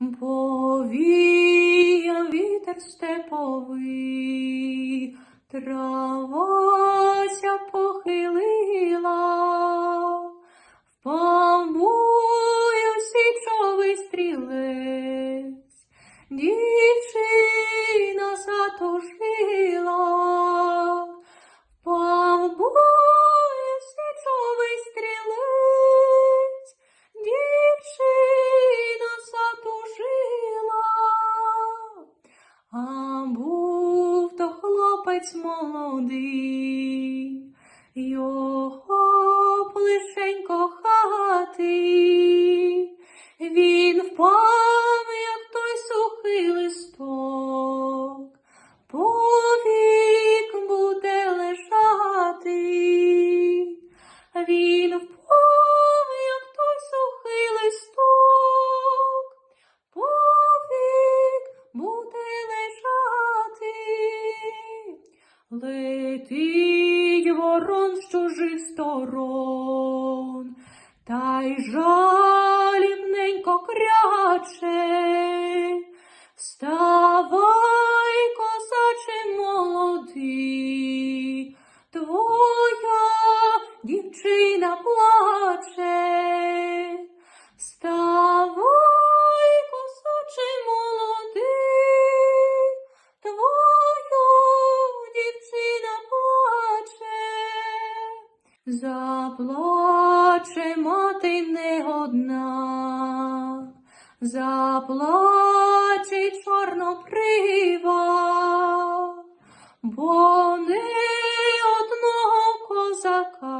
Повіяв вітер степовий, травася похилила, бою січовий стрілець, дівчина затужила, хлопець молодий, його плишенько кохати, він впав, Летить ворон з чужих сторон, та й жалібненько кряче. Вставай, козаче молодий, твоя дівчина плаче. Вставай, Заплаче мати не одна, заплаче чорноприва, бо не одного козака,